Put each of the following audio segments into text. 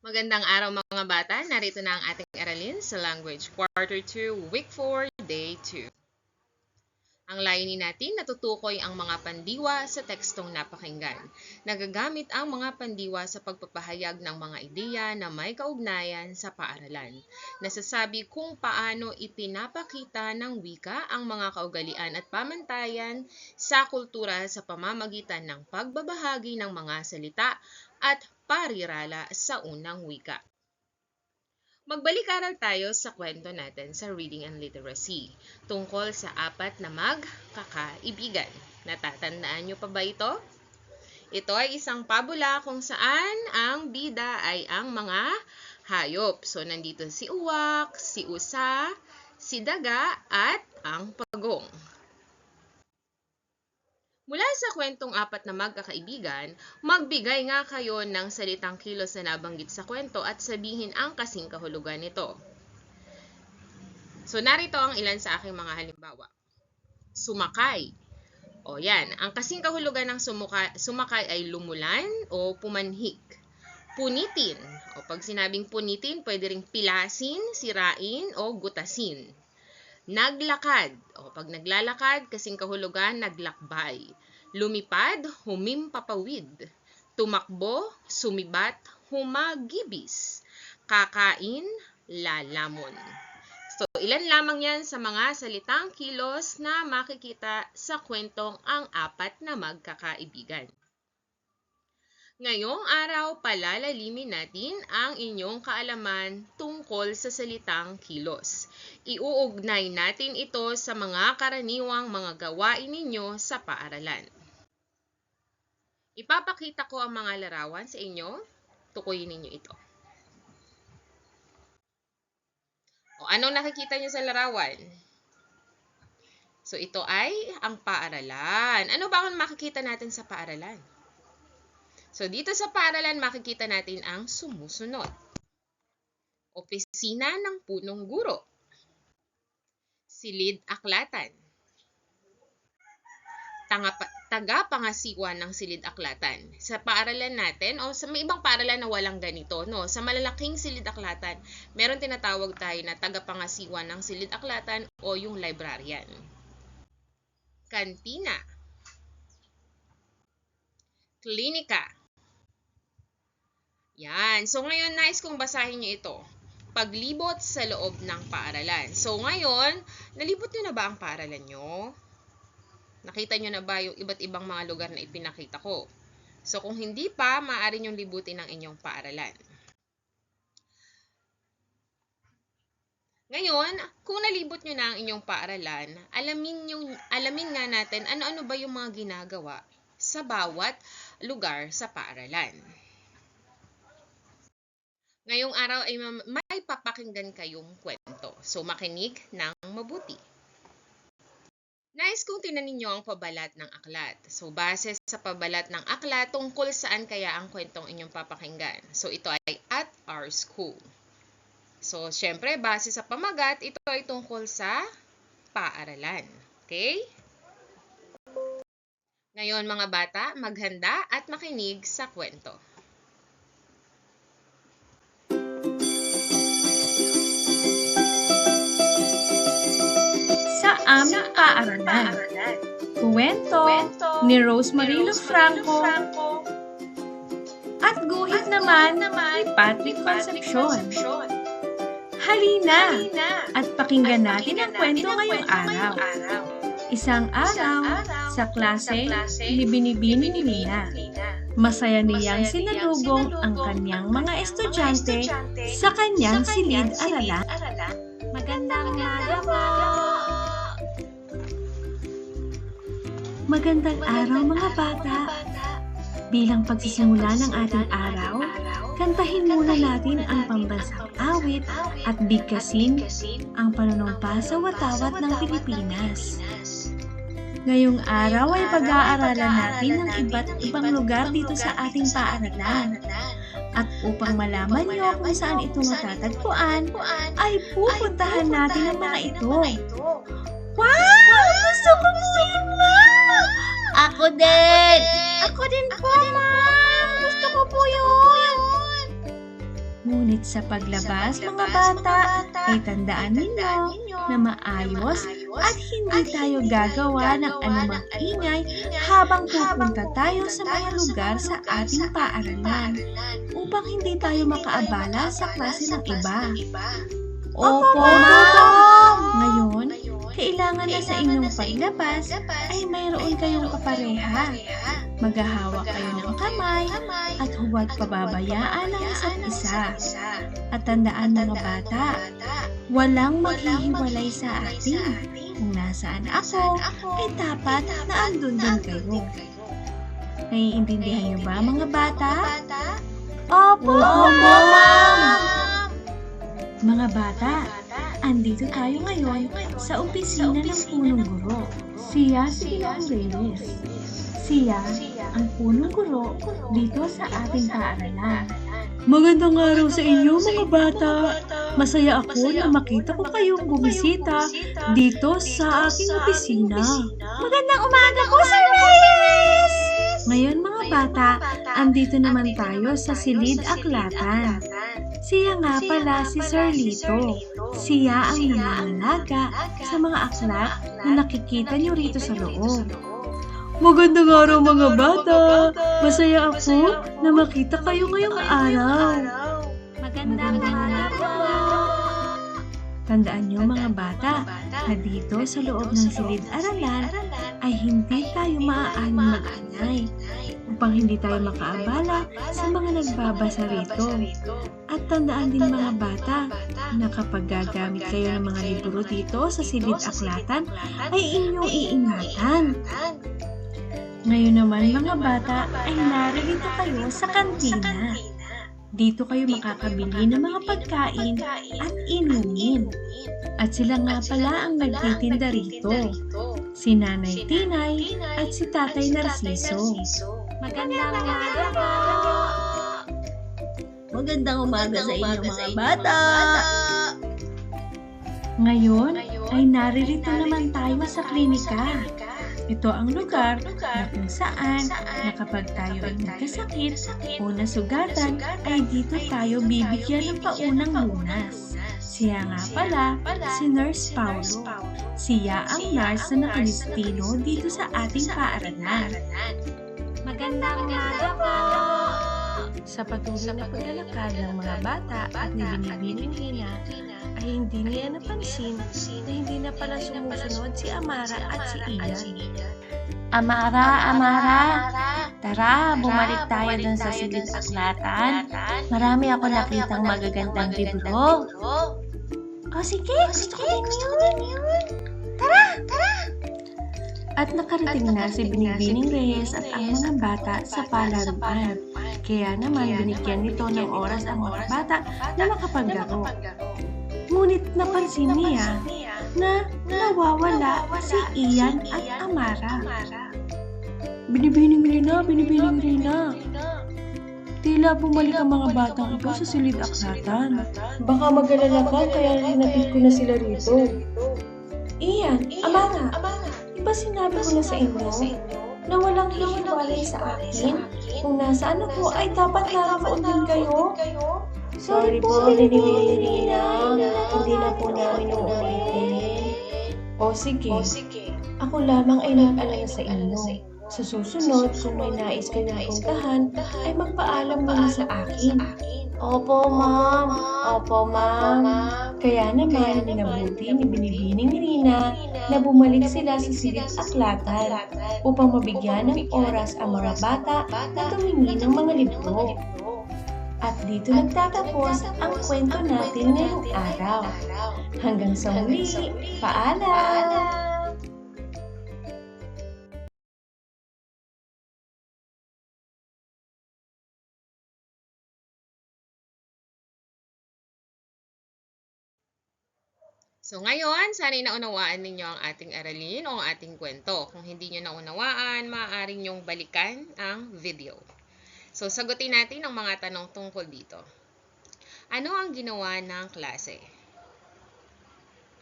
Magandang araw mga bata. Narito na ang ating aralin sa Language Quarter 2, Week 4, Day 2. Ang layunin natin natutukoy ang mga pandiwa sa tekstong napakinggan. Nagagamit ang mga pandiwa sa pagpapahayag ng mga ideya na may kaugnayan sa paaralan. Nasasabi kung paano ipinapakita ng wika ang mga kaugalian at pamantayan sa kultura sa pamamagitan ng pagbabahagi ng mga salita at parirala sa unang wika. Magbalik-aral tayo sa kwento natin sa Reading and Literacy tungkol sa apat na magkakaibigan. Natatandaan nyo pa ba ito? Ito ay isang pabula kung saan ang bida ay ang mga hayop. So, nandito si uwak, si usa, si daga, at ang pagong. Mula sa kwentong apat na magkakaibigan, magbigay nga kayo ng salitang kilos na nabanggit sa kwento at sabihin ang kasing kahulugan nito. So, narito ang ilan sa aking mga halimbawa. Sumakay. O yan, ang kasing kahulugan ng sumuka, sumakay ay lumulan o pumanhik. Punitin. O pag sinabing punitin, pwede ring pilasin, sirain o gutasin. Naglakad. O pag naglalakad, kasing kahulugan, naglakbay. Lumipad, humimpapawid. Tumakbo, sumibat, humagibis. Kakain, lalamon. So, ilan lamang yan sa mga salitang kilos na makikita sa kwentong ang apat na magkakaibigan. Ngayong araw, palalalimin natin ang inyong kaalaman tungkol sa salitang kilos. Iuugnay natin ito sa mga karaniwang mga gawain ninyo sa paaralan. Ipapakita ko ang mga larawan sa inyo. Tukuyin ninyo ito. O, anong nakikita niyo sa larawan? So, ito ay ang paaralan. Ano ba ang makikita natin sa paaralan? So, dito sa paaralan, makikita natin ang sumusunod. Opisina ng punong guro. Silid aklatan. Tanga, tagapangasiwa ng silid aklatan. Sa paaralan natin, o sa may ibang paaralan na walang ganito, no? sa malalaking silid aklatan, meron tinatawag tayo na tagapangasiwa ng silid aklatan o yung librarian. Kantina. Klinika. Yan. So, ngayon, nice kong basahin nyo ito. Paglibot sa loob ng paaralan. So, ngayon, nalibot nyo na ba ang paaralan nyo? Nakita nyo na ba yung iba't ibang mga lugar na ipinakita ko? So, kung hindi pa, maaari nyong libutin ang inyong paaralan. Ngayon, kung nalibot nyo na ang inyong paaralan, alamin, yung, alamin nga natin ano-ano ba yung mga ginagawa sa bawat lugar sa paaralan. Ngayong araw ay may papakinggan kayong kwento. So, makinig ng mabuti. Nais kong tinan ninyo ang pabalat ng aklat. So, base sa pabalat ng aklat, tungkol saan kaya ang kwentong inyong papakinggan. So, ito ay at our school. So, syempre, base sa pamagat, ito ay tungkol sa paaralan. Okay? Ngayon, mga bata, maghanda at makinig sa kwento. Paaralan. Kuwento ni Rosemary Franco at guhit naman ni Patrick Concepcion. Halina at pakinggan natin ang kwento ngayong araw. Isang araw sa klase ni Binibini ni Nina. Masaya niyang sinalubong ang kanyang mga estudyante sa kanyang silid-aralan. Magandang araw mga bata! Bilang pagsisimula ng ating araw, kantahin muna natin ang pambansang awit at bigkasin ang panunumpa sa watawat ng Pilipinas. Ngayong araw ay pag-aaralan natin ng iba't ibang lugar dito sa ating paaralan. At upang malaman niyo kung saan ito matatagpuan, ay pupuntahan natin ang mga ito. Wow! Gusto ko po yun, ma'am! Ako din! Ako din po, ma'am! Gusto ko po yun! Ngunit sa paglabas, mga bata, ay tandaan ninyo na maayos at hindi tayo gagawa ng anumang ingay habang pupunta tayo sa mga lugar sa ating paaralan upang hindi tayo makaabala sa klase ng iba. Opo, ma'am! Kailangan na sa inyong paglabas ay mayroon kayong kapareha. Maghahawak kayo ng kamay at huwag pababayaan ang isa't isa. At tandaan mga bata, walang maghihiwalay sa atin. Kung nasaan ako, ay dapat na andun din kayo. Naiintindihan niyo ba mga bata? Opo, ma'am! Mga bata, andito tayo ngayon sa opisina ng punong guro. Siya si Bilang Reyes. Siya ang punong guro dito sa ating paaralan. Magandang araw sa inyo mga bata. Masaya ako na makita ko kayong bumisita dito sa aking opisina. Magandang umaga po, Sir Reyes! Ngayon mga bata, andito naman tayo sa Silid Aklatan. Siya nga pala si Sir Lito. Siya ang nangangalaga sa mga aklat na nakikita niyo rito sa loob. Magandang araw mga bata! Masaya ako na makita kayo ngayong araw. Magandang araw! Tandaan niyo mga bata na dito sa loob ng silid-aralan ay hindi tayo maaaring mag-angay upang hindi tayo makaabala sa mga nagbabasa rito. At tandaan din mga bata na kapag gagamit kayo ng mga libro dito sa silid-aklatan ay inyong iingatan. Ngayon naman mga bata ay naririto kayo sa kantina. Dito kayo makakabili ng mga pagkain at inumin. At sila nga pala ang nagtitinda rito. Si Nanay Tinay at si Tatay Narciso. Magandang umaga po! Magandang umaga sa inyo mga bata! Ngayon ay naririto naman tayo sa klinika. Ito ang lugar na kung saan na kapag tayo ay nagkasakit o nasugatan ay dito tayo bibigyan ng paunang lunas. Siya nga pala si Nurse Paulo. Siya ang nurse na nakalistino dito sa ating paaralan. Magandang umaga po! Sa patuloy na paglalakad ng mga bata at ni Binibining Hina ay hindi niya napansin na hindi na pala sumusunod si Amara at si Ian. Amara, Amara! Tara, bumalik tayo dun sa silid aklatan. Marami ako nakitang magagandang libro. O sige, gusto ko din yun. At nakarating na si Binibining Reyes at ang mga bata sa palaruan. Kaya naman binigyan nito ng oras ang mga bata na makapaglaro. Ngunit napansin niya na nawawala si Ian at Amara. Binibining Rina, binibining Rina. Tila bumalik ang mga batang ito sa silid aklatan. Baka mag-alala ka kaya hinatid ko na sila rito. Ian, Amara, di ba sinabi ko na sa inyo na walang hihiwalay sa akin? Kung nasaan ako ay dapat naroon din kayo. Sorry po, Binibining Rina. Hindi na po namin uulitin. O sige, ako lamang ay nag-alala sa inyo. Sa susunod, kung may nais kayong puntahan, ay magpaalam muna sa akin. Opo, ma'am. Opo, ma'am. Kaya naman, minabuti ni Binibining Rina na bumalik sila sa silid aklatan upang mabigyan ng oras ang mga bata na tumingin ng mga libro. At dito nagtatapos ang kwento natin ngayong araw. Hanggang sa muli, paalam! So ngayon, sana'y naunawaan ninyo ang ating aralin o ang ating kwento. Kung hindi nyo naunawaan, maaari nyong balikan ang video. So sagutin natin ang mga tanong tungkol dito. Ano ang ginawa ng klase?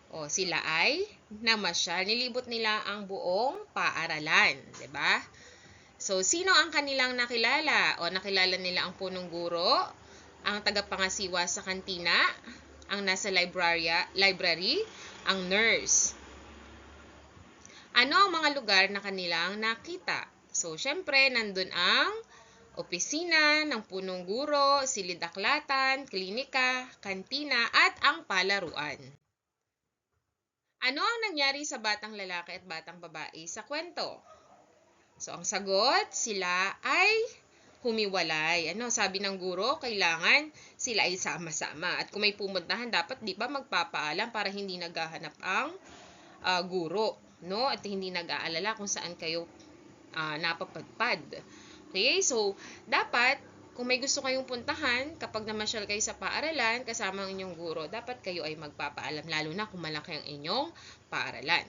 O sila ay namasyal, nilibot nila ang buong paaralan, 'di ba? So sino ang kanilang nakilala o nakilala nila ang punong guro, ang tagapangasiwa sa kantina, ang nasa library, library ang nurse. Ano ang mga lugar na kanilang nakita? So, syempre, nandun ang opisina ng punong guro, silid-aklatan, klinika, kantina, at ang palaruan. Ano ang nangyari sa batang lalaki at batang babae sa kwento? So, ang sagot, sila ay humiwalay. Ano, sabi ng guro, kailangan sila ay sama-sama. At kung may pumuntahan, dapat di ba magpapaalam para hindi naghahanap ang ah, guro, no? At hindi nag-aalala kung saan kayo ah, napapadpad. Okay? So, dapat kung may gusto kayong puntahan, kapag namasyal kayo sa paaralan, kasama ang inyong guro, dapat kayo ay magpapaalam, lalo na kung malaki ang inyong paaralan.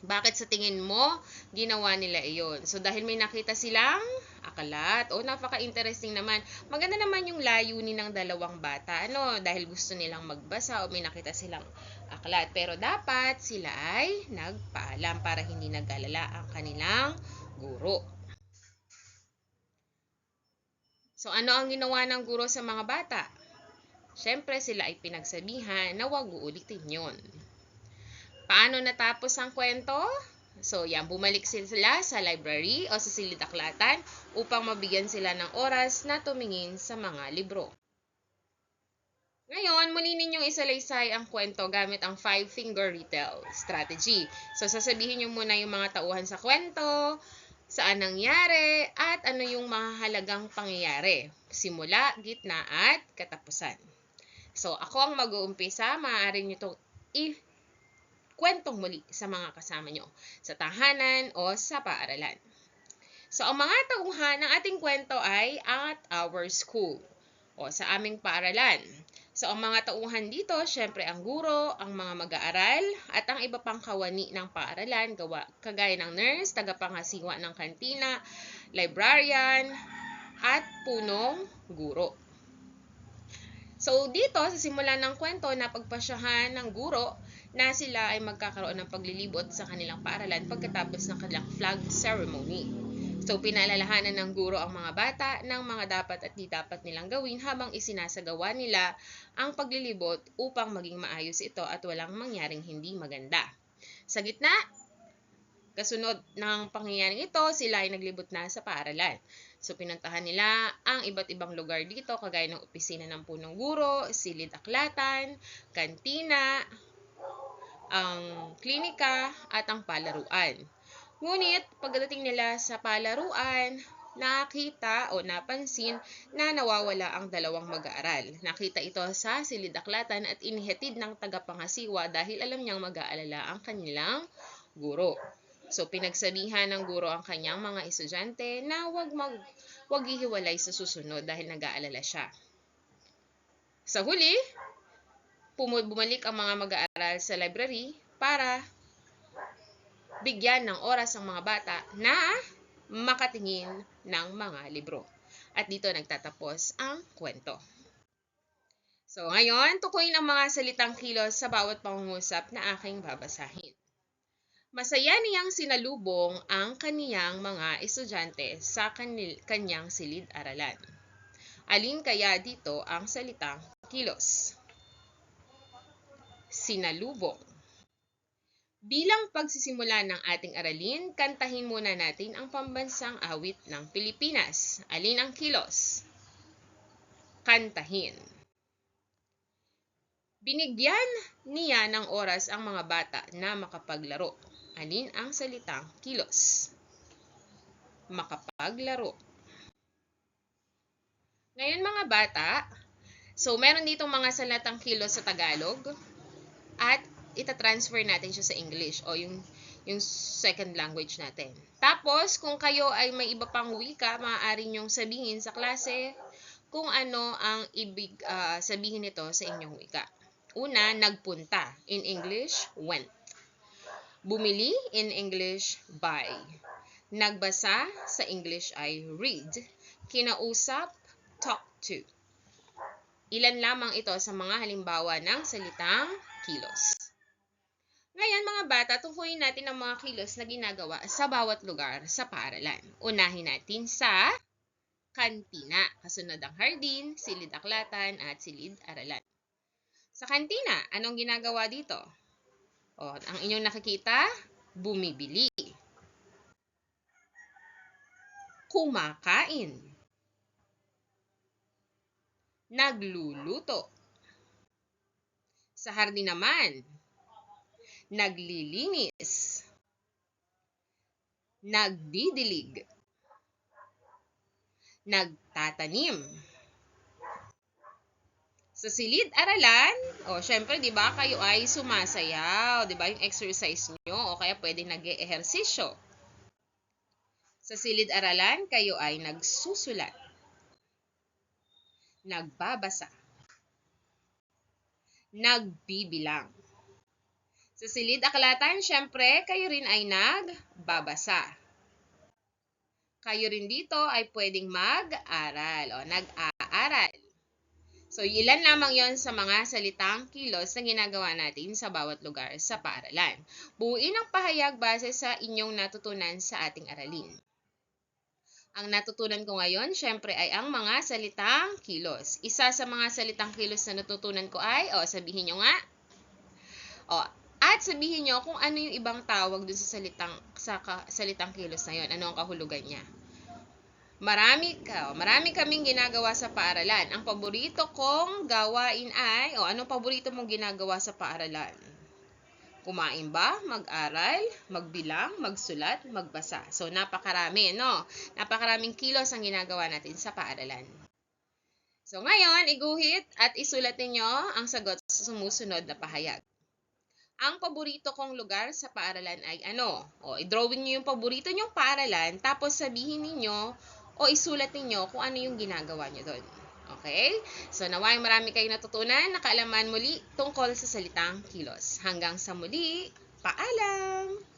Bakit sa tingin mo, ginawa nila iyon? So, dahil may nakita silang akalat. O, napaka-interesting naman. Maganda naman yung layunin ng dalawang bata. Ano, dahil gusto nilang magbasa o may nakita silang aklat. Pero dapat sila ay nagpaalam para hindi nag-alala ang kanilang guro. So, ano ang ginawa ng guro sa mga bata? Siyempre, sila ay pinagsabihan na huwag uulitin yon. Paano natapos ang kwento? So, yan, bumalik sila sa library o sa silid-aklatan upang mabigyan sila ng oras na tumingin sa mga libro. Ngayon, muli ninyong isalaysay ang kwento gamit ang five-finger retell strategy. So, sasabihin nyo muna yung mga tauhan sa kwento, saan nangyari, at ano yung mahalagang pangyayari. Simula, gitna, at katapusan. So, ako ang mag-uumpisa. Maaari nyo itong i- kwentong muli sa mga kasama nyo sa tahanan o sa paaralan. So, ang mga tauhan ng ating kwento ay at our school o sa aming paaralan. So, ang mga tauhan dito, syempre ang guro, ang mga mag-aaral, at ang iba pang kawani ng paaralan, gawa, kagaya ng nurse, tagapangasiwa ng kantina, librarian, at punong guro. So, dito, sa simula ng kwento, napagpasyahan ng guro na sila ay magkakaroon ng paglilibot sa kanilang paaralan pagkatapos ng kanilang flag ceremony. So, pinaalalahanan ng guro ang mga bata ng mga dapat at di dapat nilang gawin habang isinasagawa nila ang paglilibot upang maging maayos ito at walang mangyaring hindi maganda. Sa gitna, kasunod ng pangyayaring ito, sila ay naglibot na sa paaralan. So, pinuntahan nila ang iba't ibang lugar dito, kagaya ng opisina ng punong guro, silid-aklatan, kantina, ang klinika, at ang palaruan. Ngunit, pagdating nila sa palaruan, nakita o napansin na nawawala ang dalawang mag-aaral. Nakita ito sa silid-aklatan at inihatid ng tagapangasiwa dahil alam niyang mag-aalala ang kanilang guro. So, pinagsabihan ng guro ang kanyang mga estudyante na wag mag wag hihiwalay sa susunod dahil nag-aalala siya. Sa huli, bumalik ang mga mag-aaral sa library para bigyan ng oras ang mga bata na makatingin ng mga libro. At dito nagtatapos ang kwento. So, ngayon, tukuyin ang mga salitang kilos sa bawat pangungusap na aking babasahin. Masaya niyang sinalubong ang kaniyang mga estudyante sa kanil- kanyang silid-aralan. Alin kaya dito ang salitang kilos? Sinalubong. Bilang pagsisimula ng ating aralin, kantahin muna natin ang pambansang awit ng Pilipinas. Alin ang kilos? Kantahin. Binigyan niya ng oras ang mga bata na makapaglaro. Alin ang salitang kilos? Makapaglaro. Ngayon mga bata, so meron ditong mga salitang kilos sa Tagalog at ita-transfer natin siya sa English o yung yung second language natin. Tapos, kung kayo ay may iba pang wika, maaari nyong sabihin sa klase kung ano ang ibig ah, sabihin nito sa inyong wika. Una, nagpunta. In English, went. Bumili, in English, buy. Nagbasa, sa English ay read. Kinausap, talk to. Ilan lamang ito sa mga halimbawa ng salitang kilos. Ngayon mga bata, tungkuyin natin ang mga kilos na ginagawa sa bawat lugar sa paaralan. Unahin natin sa kantina. Kasunod ang hardin, silid-aklatan, at silid-aralan. Sa kantina, anong ginagawa dito? O, ang inyong nakikita, bumibili. Kumakain. Nagluluto. Sa hardin naman, naglilinis. Nagdidilig. Nagtatanim. Sa silid-aralan, o syempre, di ba, kayo ay sumasayaw, di ba, yung exercise nyo, o kaya pwede nag-ehersisyo. Sa silid-aralan, kayo ay nagsusulat, nagbabasa, nagbibilang. Sa silid-aklatan, syempre, kayo rin ay nagbabasa. Kayo rin dito ay pwedeng mag-aral o nag-aaral. So, ilan lamang yon sa mga salitang kilos na ginagawa natin sa bawat lugar sa paaralan. Buuin ang pahayag base sa inyong natutunan sa ating aralin. Ang natutunan ko ngayon, syempre, ay ang mga salitang kilos. Isa sa mga salitang kilos na natutunan ko ay, o sabihin nyo nga, o, at sabihin nyo kung ano yung ibang tawag dun sa salitang, sa ka, salitang kilos na yon. Ano ang kahulugan niya. Marami, ka, marami kaming ginagawa sa paaralan. Ang paborito kong gawain ay, o anong paborito mong ginagawa sa paaralan? Kumain ba? Mag-aral? Magbilang? Magsulat? Magbasa? So, napakarami, no? Napakaraming kilos ang ginagawa natin sa paaralan. So, ngayon, iguhit at isulat ninyo ang sagot sa sumusunod na pahayag. Ang paborito kong lugar sa paaralan ay ano? O, i-drawing nyo yung paborito nyong paaralan, tapos sabihin ninyo o isulat ninyo kung ano yung ginagawa nyo doon. Okay? So, naway marami kayong natutunan na kaalaman muli tungkol sa salitang kilos. Hanggang sa muli, paalam!